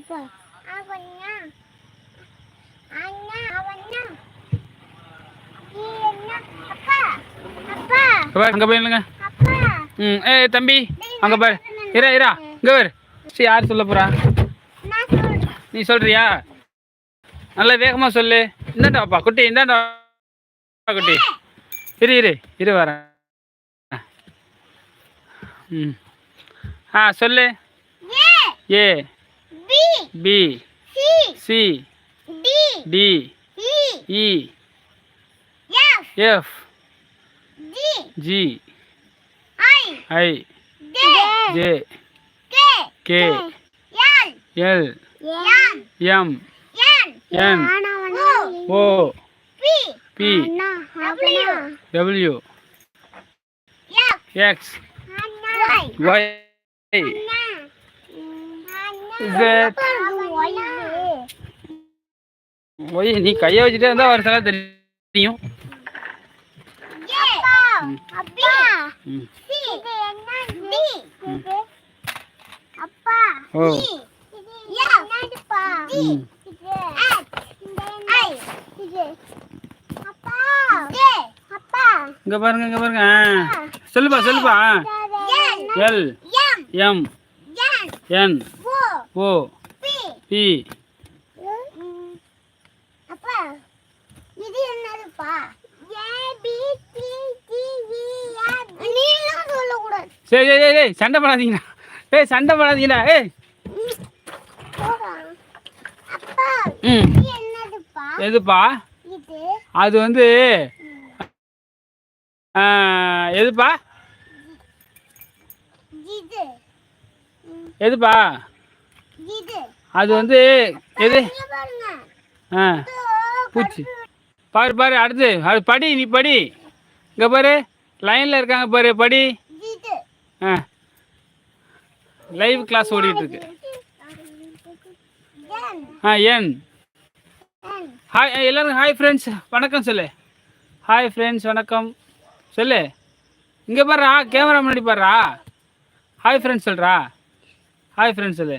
அப்பா. அவண்ணா அண்ணா அவண்ணா நீ என்ன? அப்பா அப்பா. இங்க பாரு, அங்க போய் நில்லுங்க. அப்பா. ம் ஏய் தம்பி அங்க பாரு. இரா இரா இங்க பாரு. சரி யார் சொல்ல போறா? நீ சொல்றியா? நல்லா வேகமா சொல்லு. இந்தாண்டாப்பா குட்டி இந்தாண்டா குட்டி. இரு இரு இரு வரேன். ம். ஆ சொல்லு. A. B. C. C. D. D. E. E. F. F. G. G. I. I. J. J. K. K. L. M M. N. O. P. P. W. W X. Y. Y. X Y நீ கையை வச்சுட்டே இருந்தா ஒரு சில தெரியும். ஓ. இங்க பாருங்க இங்க பாருங்க. சொல்லுப்பா சொல்லுப்பா. L M N O. P. அப்பா இது என்னதுப்பா? சரி சரி சரி சண்டை போடாதீங்கண்ணா ஏய் சண்டை போடாதீங்கண்ணா ஏய். ம். எதுப்பா? அது வந்து எதுப்பா? எதுப்பா? அது வந்து எது? ஆ. பூச்சி. பாரு பாரு அடுத்து. அது படி நீ படி. இங்கே பாரு. லைனில் இருக்காங்க பாரு படி. ஆ. லைவ் கிளாஸ் ஓடிட்டு இருக்கு ஆ என். ஹாய் எல்லாரும் ஹாய் ஃப்ரெண்ட்ஸ் வணக்கம் சொல்லு. ஹாய் ஃப்ரெண்ட்ஸ் வணக்கம். சொல்லு. இங்கே பாருடா கேமரா முன்னாடி பாருடா. ஹாய் ஃப்ரெண்ட்ஸ் சொல்கிறா ஹாய் ஃப்ரெண்ட்ஸ் சொல்லு.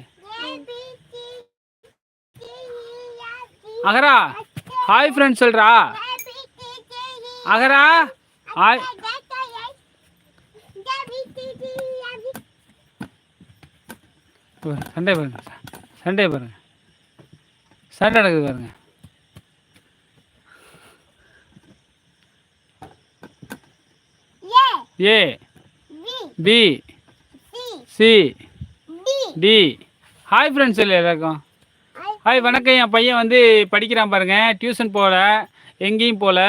அகரா ஹாய் ஃப்ரெண்ட்ஸ் சொல்கிறா அகரா ஹாய் சண்டை பாருங்க சண்டை பாருங்க. சண்டை நடக்குது பாருங்க. A B C D. Hi friends சொல்லு எல்லாருக்கும். ஹாய் வணக்கம். என் பையன் வந்து படிக்கிறான் பாருங்க. டியூஷன் போகல எங்கேயும் போகல.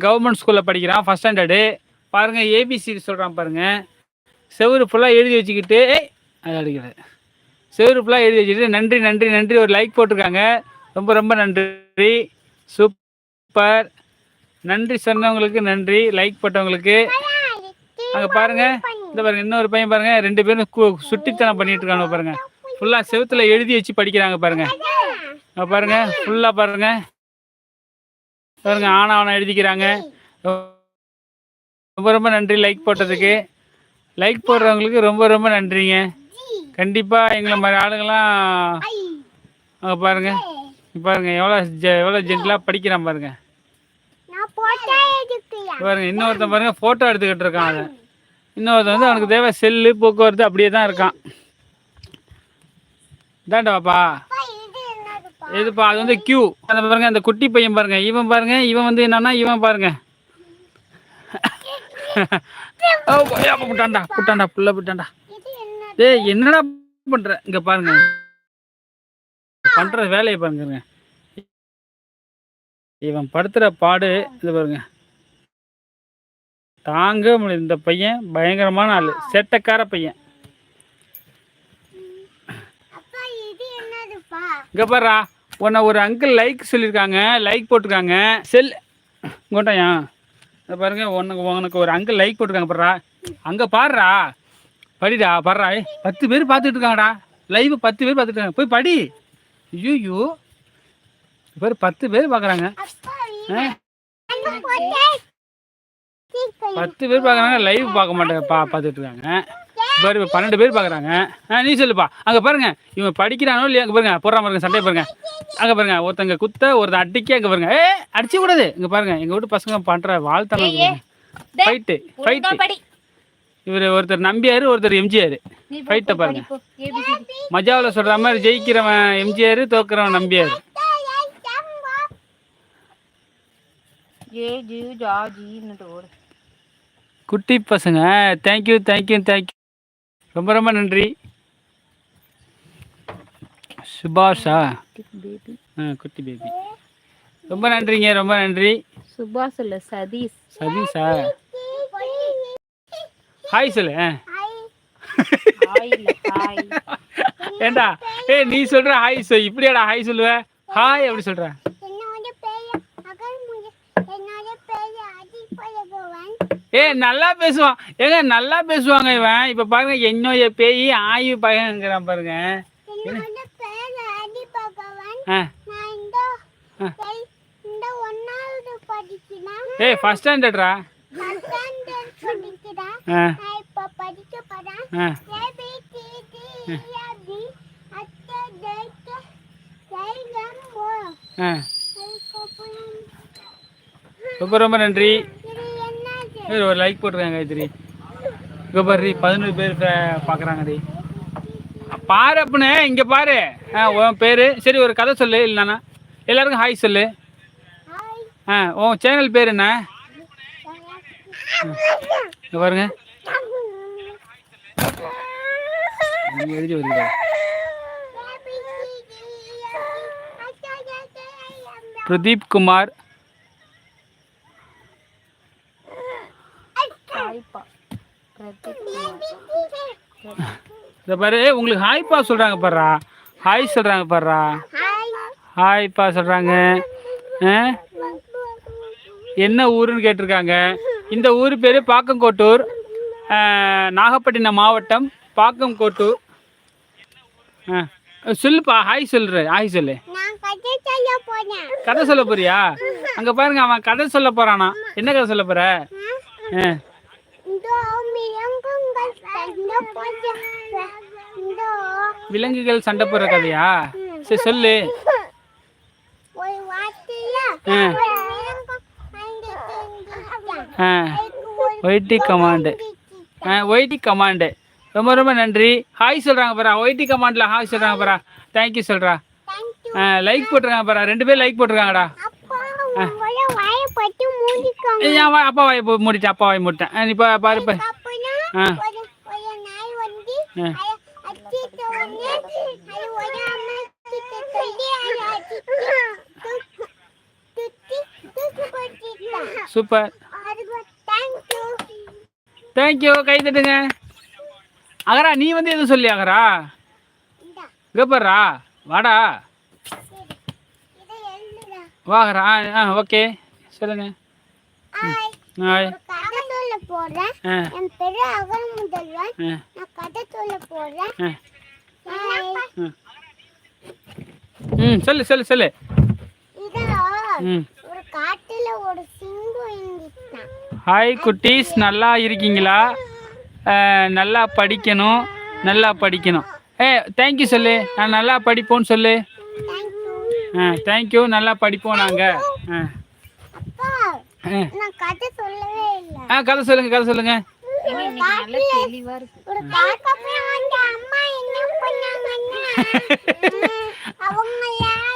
கவர்மெண்ட் ஸ்கூலில் படிக்கிறான் ஃபஸ்ட் ஸ்டாண்டர்டு பாருங்கள் ஏபிசி சொல்கிறான் பாருங்கள் செவரு ஃபுல்லாக எழுதி வச்சுக்கிட்டு அது அடிக்கிறது செவரு ஃபுல்லாக எழுதி வச்சுக்கிட்டு நன்றி நன்றி நன்றி ஒரு லைக் போட்டிருக்காங்க. ரொம்ப ரொம்ப நன்றி. சூப்பர். நன்றி சொன்னவங்களுக்கு நன்றி லைக் போட்டவங்களுக்கு. அங்கே பாருங்கள் இந்த பாருங்கள் இன்னொரு பையன் பாருங்கள் ரெண்டு பேரும் கு- சுட்டித்தனம் பண்ணிட்டு இருக்காங்க பாருங்கள் ஃபுல்லாக செவத்தில் எழுதி வச்சு படிக்கிறாங்க பாருங்க. அங்க பாருங்க ஃபுல்லா பாருங்க. பாருங்க ஆனாவனம் எழுதிக்கிறாங்க. ரொம்ப ரொம்ப நன்றி லைக் போட்டதுக்கு. லைக் போடுறவங்களுக்கு ரொம்ப ரொம்ப நன்றிங்க. கண்டிப்பாக எங்களை மாதிரி ஆளுங்களாம் பாருங்க. பாருங்க எவ்வளோ ஜெ- எவ்வளோ ஜென்டலாக படிக்கிறான் பாருங்க. பாருங்க இன்னொருத்தன் பாருங்க ஃபோட்டோ எடுத்துக்கிட்டு இருக்கான் அவன். இன்னொருத்தன் வந்து அவனுக்கு தேவை செல்லு போக்குவரத்து அப்படியே தான் இருக்கான். இதாண்டா பாப்பா. எதுப்பா அது வந்து கியூ அந்த பாருங்க அந்த குட்டி பையன் பாருங்க. இவன் பாருங்க இவன் வந்து என்னன்னா இவன் பாருங்க. புட்டான்டா புட்டான்டா புள்ள புட்டான்டா டேய் என்னடா பண்ற? இங்க பாருங்க. பண்ற வேலையை பாருங்க. இவன் படுத்துற பாடு இது பாருங்க. தாங்க முடியல. இந்த பையன் பயங்கரமான ஆளு. செட்டக்கார பையன். இங்க பாருடா உன்னை ஒரு அங்கிள் லைக் சொல்லியிருக்காங்க லைக் போட்டிருக்காங்க. செல் கோட்டையா இதை பாருங்க உனக்கு உனக்கு ஒரு அங்கிள் லைக் போட்டிருக்காங்க பாருடா அங்கே பாருடா படிடா ஏய், பத்து பேர் பார்த்துட்டு இருக்காங்கடா லைவ் பத்து பேர் பார்த்துட்டு இருக்காங்க போய் படி. ஐயோ பாரு பத்து பேர் பார்க்குறாங்க. பத்து பேர் பார்க்குறாங்க லைவ் பார்க்க மாட்டாங்க பா பார்த்துட்டு இருக்காங்க பாரு பன்னெண்டு பேர் பார்க்குறாங்க ஆ நீ சொல்லுப்பா. அங்கே பாருங்க இவன் படிக்கிறானோ இல்லையா அங்கே பாருங்க போடுறான் பாருங்க சண்டையை பாருங்க. அங்கே பாருங்க ஒருத்தங்க குத்த ஒருத்தன் அடிக்க அங்கே பாருங்க. ஏ அடிச்சு கூடாது இங்கே பாருங்க எங்கள் வீட்டு பசங்க பண்ணுற வாழ்த்தனம் ஃபைட்டு ஃபைட்டு படி. இவர் ஒருத்தர் நம்பியார் ஒருத்தர் எம்ஜிஆர். ஃபைட்டை பாருங்க. மஜாவில் சொல்கிற மாதிரி ஜெயிக்கிறவன் எம்ஜிஆர் தோக்குறவன் நம்பியார். குட்டி பசங்க. தேங்க்யூ தேங்க்யூ தேங்க்யூ ரொம்ப ரொம்ப நன்றி. சுபாஷா? பேபி ஆ குட்டி பேபி ரொம்ப நன்றிங்க ரொம்ப நன்றி. சுபாஷ் இல்ல சதீஷ். சதீஷா? ஹாய் சொல்லு ஏண்டா? ஏய் நீ சொல்ற ஹாய் சொல் இப்படியாடா ஹாய் சொல்லுவ? ஹாய் அப்படி சொல்ற. ஏ நல்லா பேசுவான். ஏங்க நல்லா பேசுவாங்க இவன். இப்ப பாருங்க என்னோட பேய் ஆயு பையன்ங்கிறான் பாருங்க. ஏய் ஃபர்ஸ்ட் ஸ்டாண்டர்ட்ரா ரொம்ப ரொம்ப நன்றி. சரி ஒரு லைக் போட்டிருக்காங்க காயத்ரி. இங்கே பாரு பதினோரு பேர் பார்க்குறாங்க டி பாரு அப்புனே இங்கே பாரு. ஆ உன் பேர். சரி ஒரு கதை சொல்லு இல்லைண்ணா எல்லாருக்கும் ஹாய் சொல்லு. ஆ உன் சேனல் பேர் என்ன? இங்கே பாருங்க. எழுதி வருகிறா பிரதீப் குமார் ஹாய்ப்பா பிரதீப் இதை பாரு உங்களுக்கு ஹாய்ப்பா சொல்கிறாங்க பாருறா ஹாய் சொல்கிறாங்க பாருறா ஹாய்ப்பா சொல்கிறாங்க ஆ? என்ன ஊருன்னு கேட்டிருக்காங்க. இந்த ஊர் பேர் பாக்கங்கோட்டூர் நாகப்பட்டினம் மாவட்டம் பாக்கங்கோட்டூர். ஆ சொல்லுப்பா ஹாய் சொல்ற ஹாய் சொல்லு. கதை சொல்ல போறியா? அங்கே பாருங்க அவன் கதை சொல்ல போறானா. என்ன கதை சொல்ல போற ஆ இந்த மிருகங்கள் சண்டை போட்டு இந்த விலங்குகள் சண்டை போடுற கதையா? சரி சொல்லு. ஆ. ஆ. YT comment. ஆ ஒய்டி கமாண்டு. ரொம்ப ரொம்ப நன்றி. ஹாய் சொல்கிறாங்க பரா. ஒய்டி கமாண்டில் ஹாய் சொல்கிறாங்க பாரா. தேங்க்யூ சொல்கிறா ஆ லைக் போட்டிருக்காங்க பரா. ரெண்டு பேர் லைக் போட்டிருக்காங்கடா. அப்பா உங்களோட என் அப்பா வாய் மூடிட்டேன் அப்பா வாய் மூடிட்டேன். இப்போ பாரு. ஆ. சூப்பர். தேங்க்யூ கை தட்டுங்க. அகரா நீ வந்து எதுவும் சொல்லி அகரா. கேப்பர்ரா வாடா. வாகரா ஆ ஓகே. சொல்லுங்க. ஹாய் போறேன். என் பேரு அகல் முதல்வன் நான் கதை சொல்ல போறேன். ம். சொல்லு சொல்லு சொல்லு. ஒரு காட்டுல ஒரு சிங்கம் இருந்துச்சான் ஹாய் குட்டீஸ். நல்லா இருக்கீங்களா? நல்லா படிக்கணும். நல்லா படிக்கணும். ஏ தேங்க்யூ சொல்லு. நான் நல்லா படிப்போன்னு சொல்லு. ஆ தேங்க்யூ நல்லா படிப்போம் நாங்கள் ஆ. ஆ. நான் கதை சொல்லவே இல்லை. ஆ கதை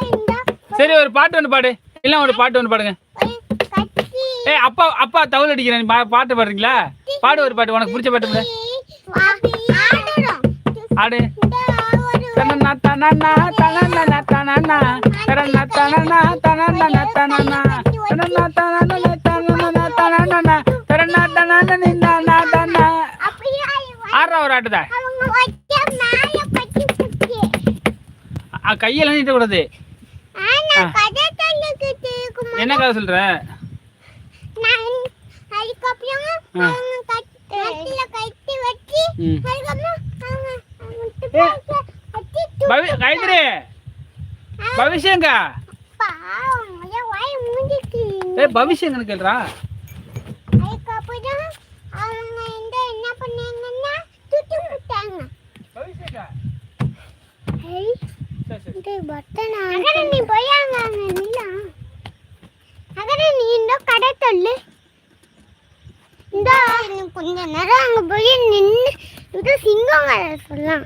இந்த சரி ஒரு பாட்டு ஒன்று பாடு. இல்லை ஒரு பாட்டு ஒன்று பாடுங்க. ஏ அப்பா அப்பா தவுல் அடிக்கிறேன் பா பாட்டு பாடுறீங்களா? பாடு ஒரு பாட்டு உனக்கு பிடிச்ச பாட்டு ஆடு. தனனா தனனா தனனா தனனா தனனா தனனா தனனா தனனா தனனா ஒரு ஆட்டுதா கையெல்லாம் நீட்ட கூடாது என்ன கதை சொல்ற? கைத்திரி பவிஷ்யங்க பவிஷ்யங்கன்னு கேள்றா. கதை சொல்லலாம்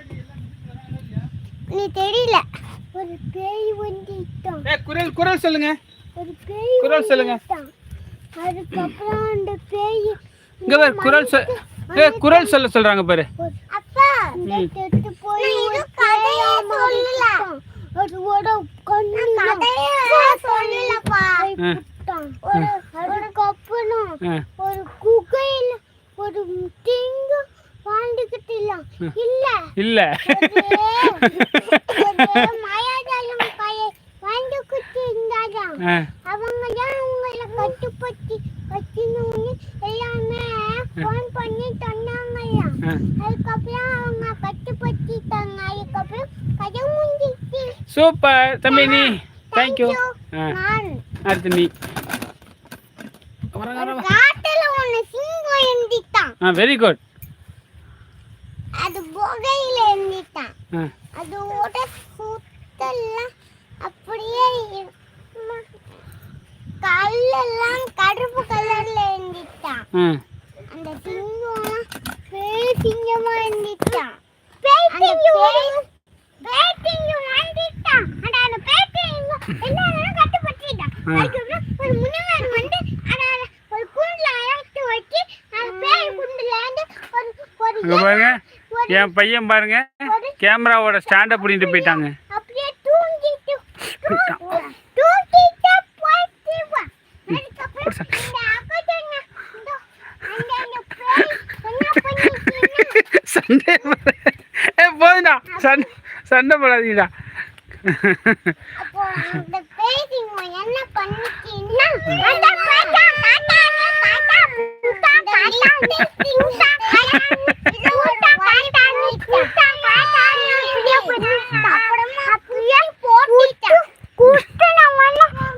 நீ தெரியல. ஒரு பேய் வந்துட்டான் ஏய் குரல் குரல் சொல்லுங்க. ஒரு பேய் குரல் சொல்லுங்க. அதுக்கப்புறம் அந்த பேய் இங்க பாரு குரல் சொல் ஏய் குரல் சொல்ல சொல்றாங்க பாரு. அப்பா! கெட்டு போய் ஒரு கதையே சொல்லல. அதோட கண்ணு கதையே சொல்லலப்பா. ஒரு அதுக்கப்புறம் ஆ. ஒரு குகையில ஒரு வாழ்ந்துகிட்டு இல்ல. இல்ல. சூப்பர். தம்பி நீ தேங்க்யூ அடுத்து நீ வரங்க, ஒரு வரங்க. காட்டுல ஒண்ணு சிங்கம் எழுந்திட்டான் ஆ வெரி குட் அது புகையில எழுந்திட்டான் ஆ அதோட சுத்தெல்லாம் அப்படியே இரு- கல்லெல்லாம் கருப்பு கலர்ல எழுந்திட்டான் ஆ அந்த சிங்கம் பேய் சிங்கமா இருந்துச்சான் பேய் சிங்கம் பேய் சிங்கம் வந்துட்டான். அட அந்த பேய் சிங்கம் எல்லாரும் கட்டுப்பட்டுட்டான். அதுக்கப்புறம் ஒரு முனிவர் வந்து அட ஒரு குண்டுல அழைத்து வச்சு அந்த பேய் குண்டுல இருந்து ஒரு ஒரு பாருங்க. என் பையன் பாருங்க. கேமராவோட ஸ்டாண்டை பிடிட்டு போயிட்டாங்க அப்படியே தூங்கிட்டு தூங்கிட்டு போயிட்டு வா அதுக்கப்புறம் இந்த அக்கச்சங்க இந்த அந்த அந்த பேய் என்ன பண்ணிச்சுன்னா சண்டை போட- ஏ போதுடா சண்டை சண்டை போடாதீங்கடா அப்போ அந்த பேய் சிங்கம் என்ன பண்ணிச்சுன்னா அந்த பாட்டா பாட்டா பாட்டா பூட்டா பாட்டா சிங்கம் பாட்டா இது பூட்டா பாட்டா நீ பூட்டா பாட்டா அப்புறமா அப்படியே போட்டுட்டான் குட்டன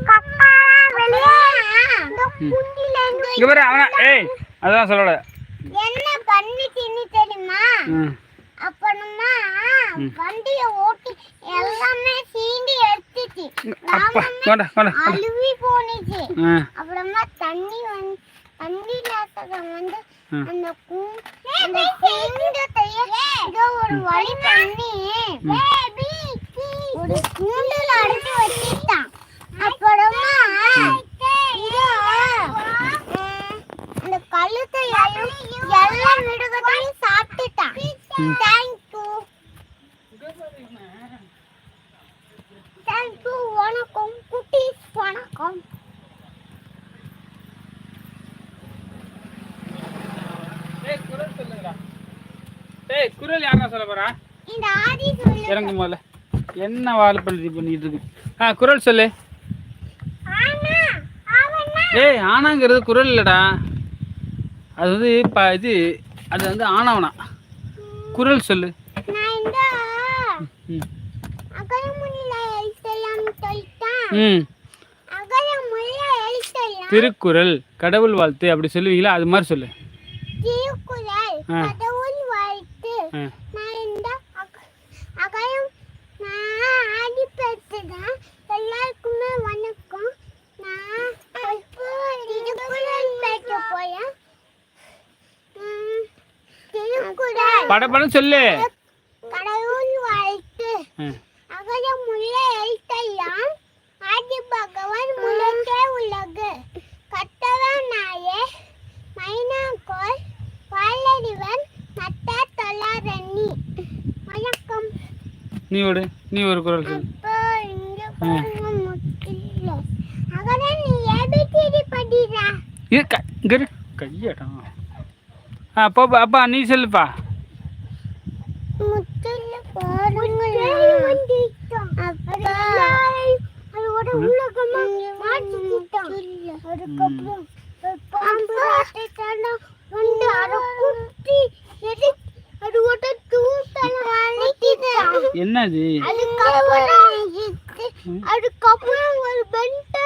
கப்பா வெளியே இந்த குண்டில இருந்து இங்க பாரு அவனா ஏய் அதான் சொல்லல. பண்ணிச்சுன்னு தெரியுமா? அப்புறமா வண்டிய ஓட்டி எல்லாமே சீண்டி எடுத்துச்சு அழுவி போனுச்சு அப்புறமா தண்ணி வந்து தண்ணி லாசகம் வந்து. அந்த கூ அந்த சிங்கத்தையே ஏதோ ஒரு வழி பண்ணி ஒரு கூண்டுல அடைச்சு வச்சுட்டான். அப்புறமா இதோ, ம், அந்த கழுத்தையும் எல்லா மிருகத்தையும் சாப்பிட்டுட்டான். தேங்க்யூ தேங்க்யூ வணக்கம். குட்டீஸ் வணக்கம். ஏய் குரல் சொல்லுங்கடா. ஏய் குரல் யாரா சொல்ல போறா? இந்த ஆதி சொல்லு இறங்கு முதல்ல. என்ன வாழைப்பள்ளி பண்ணிட்டு இருக்கு? ஆ குரல் சொல்லு. ஏய் ஆனாங்கிறது குரல் இல்லடா. அது வந்து இப்போ இது அது வந்து ஆனவனா? குரல் சொல்லு. நான் ம். திருக்குறள் கடவுள் வாழ்த்து அப்படி சொல்லுவீங்களா? அது மாதிரி சொல்லு. திருக்குறள் ஆ. கடவுள் வாழ்த்து. ஆ நான் இந்த அக- அகரம் நான் ஆடி பேசுறேன் எல்லாருக்குமே வணக்கம் நான் இப்போ திருக்குறள் பேச போறேன் ம், திருக்குறள் படப்படம் சொல்லு. கடவுள் வாழ்த்து. ஆ. அகர முள்ள எழுத்தெல்லாம் ஆதி பகவான் முழக்கே உலகு கட்டவன் நாயே மைனாக்கோள் வாழறிவன் நட்ட தொழாரணி வணக்கம். நீ ஒரு நீ ஒரு குரல் சொல்லு. அப்போ அகர நீ ஏபிசிடி படிடா. இரு. கையாடா. ஆ போப்பா அப்பா நீ சொல்லுப்பா. அதுக்கப்புறம் பாம்பு ஆட்டிட்டானா வந்து அதை குத்தி எடு அதோட தூத்தல அழைக்கிட்டான் என்னது? அதுக்கப்புறம் அதுக்கப்புறம் ஒரு பெண்ட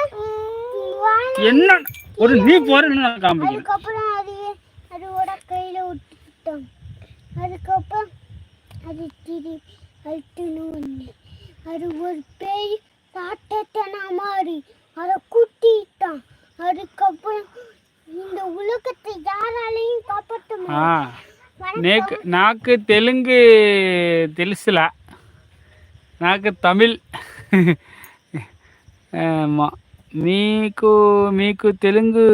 என்ன? ஒரு நீ போறேன்னு நான் காமிக்கிறேன் அதுக்கப்புறம் அது அதோட கையில விட்டுட்டோம் அதுக்கப்புறம் அது திரி அழுத்துன்னு ஒன்று அது ஒரு பேய் காட்டத்தனா மாதிரி அதை குத்திட்டான் அதுக்கப்புறம் இந்த உலகத்தை யாராலையும் காப்பாற்ற ஆ నాకు தெலுங்கு తెలుగు తెలుసులా தமிழ். తమిళ్ మీకు మీకు తెలుగు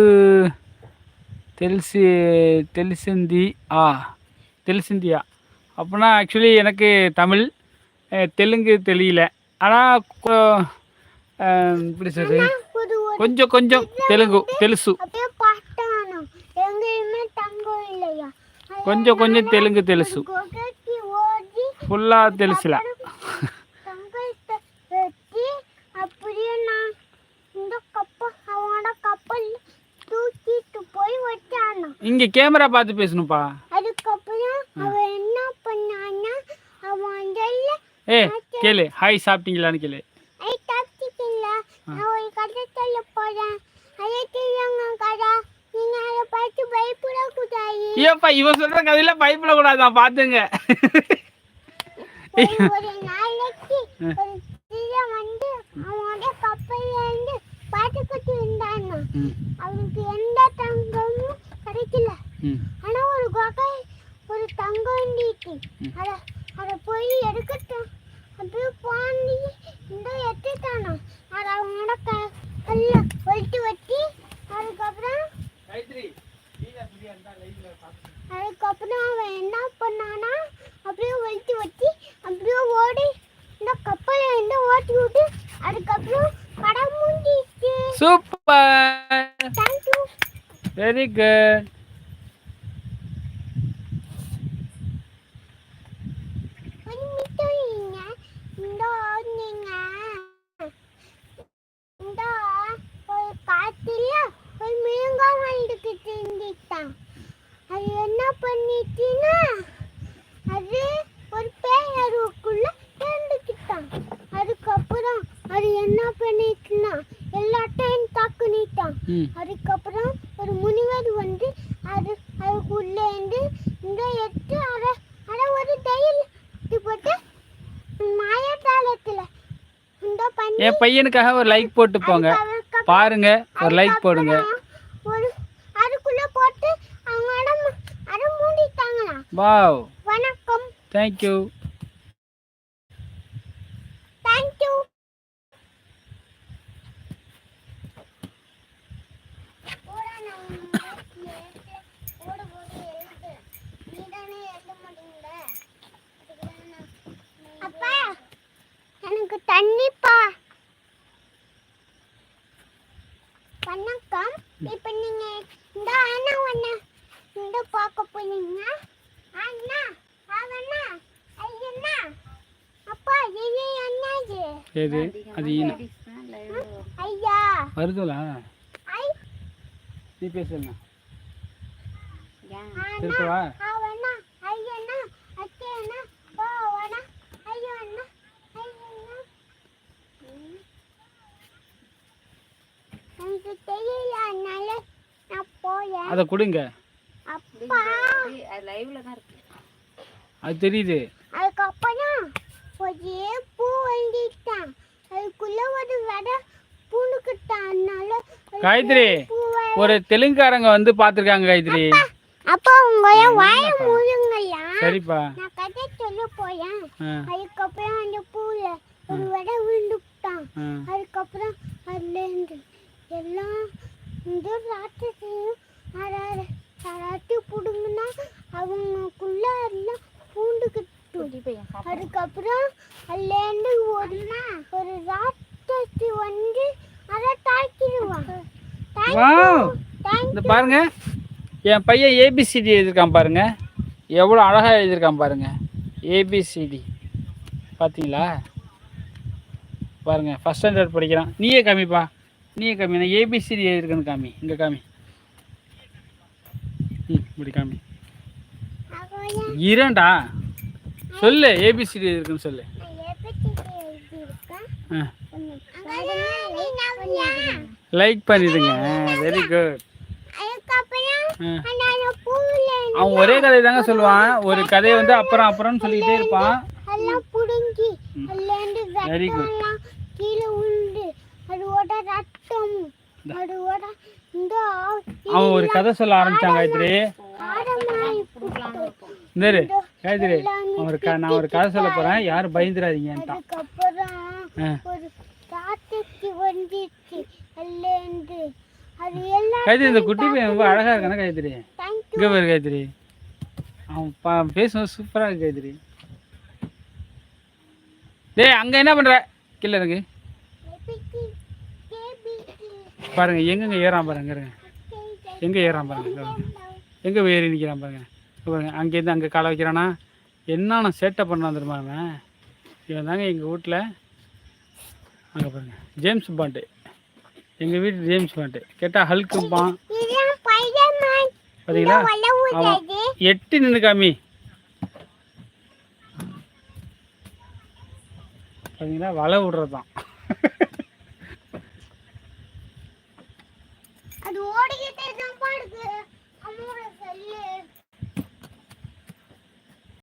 తెలిసి తెలిసింది ఆ తెలిసిందిயா அப்படின்னா ஆக்சுவலி எனக்கு தமிழ் தெலுங்கு தெரியல ஆனால் எப்படி சொல்லு கொஞ்சம் கொஞ்சம் தெலுங்கு தெலுசு. தங்கம் இல்லையா? கொஞ்சம் கொஞ்சம் தெலுங்கு తెలుసు குகைக்கு ஓடி ஃபுல்லாக తెలుసులా தங்கத்தை வச்சு அப்படியே நான் இந்த கப்பல் அவனோட கப்பல் தூக்கிட்டு போய் வச்சானோ இங்கே கேமரா பார்த்து பேசணும்ப்பா அதுக்கப்புறம் அவன் என்ன பண்ணான்னா அவன் அதில் ஏ கேளு ஹாய் சாப்பிட்டீங்களான்னு கேளு ஏப்பா இவன் சொல்ற கதையில பயப்பட கூடாதான் பாத்துங்க ஒரு ஒரு நாளைக்கு ஒரு சிறிய வந்து அவனோட கப்பல்ல இருந்து பார்த்துக்கிட்டு இருந்தானா ம், அவனுக்கு எந்த தங்கமும் கிடைக்கல ம், ஆனா ஒரு குகை ஒரு தங்கம் இருந்துச்சு அத அத போய் எடுக்கட்டும் அப்படியே பாண்டி இந்த எடுத்துட்டானா அத அவனோட க கல்ல ஒழித்து வச்சு அதுக்கப்புறம் அதுக்கப்புறம் அவன் என்ன பண்ணானா அப்படியே ஒழித்து வச்சு அப்படியே ஓடி இந்த கப்பலை வந்து ஓட்டி விட்டு அதுக்கப்புறம் கடை மூண்டிச்சு super thank you very good ஒரு மிட்டாய்ங்க இந்த நீங்க இந்த ஒரு காத்துல ஒரு மிருகம் வந்துக்கிட்டு இருந்துச்சான் அது என்ன பண்ணிச்சுன்னா அது ஒரு பேயருக்குள்ள இருந்துக்கிட்டான் அதுக்கப்புறம் அது என்ன பண்ணிச்சுன்னா எல்லாத்தையும் தாக்குனிட்டான் ம் அதுக்கப்புறம் ஒரு முனிவர் வந்து அது அதுக்குள்ளே இருந்து இந்த எட்டு அரை அரை ஒரு தையல் போட்டு மாயத்தாளத்தில் இந்த பண்ணி என் பையனுக்காக ஒரு லைக் போட்டு போங்க பாருங்க ஒரு லைக் போடுங்க. வாவ் தேங்க்யூ அப்பா எனக்கு தண்ணிப்பா வணக்கம் இப்போ நீங்க இந்த அண்ணா ஒண்ணு இந்த பார்க்க போனீங்க அண்ணா அவனா ஐயண்ணா அப்பா இது அண்ணாஜி எது அது ஈன ஐயா வருதுலா ஐ நீ பேசுனா அண்ணா இருக்கவா அவனா ஐயண்ணா அச்சேண்ணா போவனா ஐயண்ணா ஐயண்ணா ம். எனக்கு தெரியல அதனால நான் போயேன். அதை கொடுங்க. அப்பா. லைவ்ல தான் இருக்கு. அது தெரியுது. அதுக்கப்புறம் ஒரு பூ வந்துட்டான் அதுக்குள்ள ஒரு விட பூண்டுக்கிட்டான் காயத்ரி ஒரு தெலுங்குக்காரங்க வந்து பார்த்துருக்காங்க காயத்ரி. அப்பா உங்கள வாய மூடுங்கய்யா. சரிப்பா. நான் கதை சொல்ல போயேன் அதுக்கப்புறம் அந்த பூல ஒரு விட விழுந்துட்டான் அதுக்கப்புறம் அதுலேருந்து எல்லாம் இந்த ராட்சத்தையும் அதாவது யாராட்டி பிடுங்குனா அவங்களுக்குள்ள எல்லாம் பூண்டுக்கிட்டு. அதுக்கப்புறம் அதுலேருந்து ஒரு ஒரு ராட்சசி வந்து அதை தாக்கிடுவான். இந்த பாருங்க என் பையன் ஏபிசிடி எழுதியிருக்கான் பாருங்க. எவ்வளோ அழகாக எழுதியிருக்கான் பாருங்க. ஏபிசிடி பார்த்தீங்களா? பாருங்க ஃபஸ்ட் ஸ்டாண்டர்ட் படிக்கிறான். நீயே காமிப்பா நீயே காமி. நான் ஏபிசிடி எழுதியிருக்கேன்னு காமி. இங்கே காமி. ம் இப்படி காமி. இரண்டா? சொல்லு ஏபிசிடி எழுதிருக்குன்னு சொல்லு. லைக் பண்ணிடுங்க. வெரி குட் அவன் ஒரே கதை தாங்க சொல்லுவான். ஒரு கதையை வந்து அப்புறம் அப்புறம்னு சொல்லிக்கிட்டே இருப்பான். அதோட இந்த. அவன் ஒரு கதை சொல்ல ஆரம்பிச்சான் காயத்ரி. காயத்ரி. ஒரு க நான் ஒரு கதை சொல்ல போறேன். யாரும் பயந்துடாதீங்கன்ட்டான் காயத்ரி இந்த குட்டி பையன் ரொம்ப அழகா இருக்கானே தேங்க்யூ இங்க பாரு காயத்ரி அவன் பா பேசும்போது சூப்பரா இருக்கு காயத்ரி டேய் அங்க என்ன பண்ற? கீழே இருக்கு பாருங்க எங்கெங்க ஏறான் பாருங்க இருங்க. எங்க ஏறான் பாருங்க. எங்க ஏறி நிக்கிறான் பாருங்க. பாருங்க அங்கேருந்து அங்கே காலை வைக்கிறானா? என்னென்ன சேட்டை பண்ணான் தெரியுமா அவன்? இவன் தாங்க எங்கள் வீட்டில் அங்கே பாருங்க. James Bond. எங்கள் வீட்டு ஜேம்ஸ் பாண்டு. கேட்டால் ஹல்க்கும்பான் பார்த்தீங்களா விடாது எட்டு நின்று காமி. பார்த்தீங்களா வலை விடுறது தான் அது ஓடிக்கிட்டே தான் பாடுது. அம்மாவுக்கு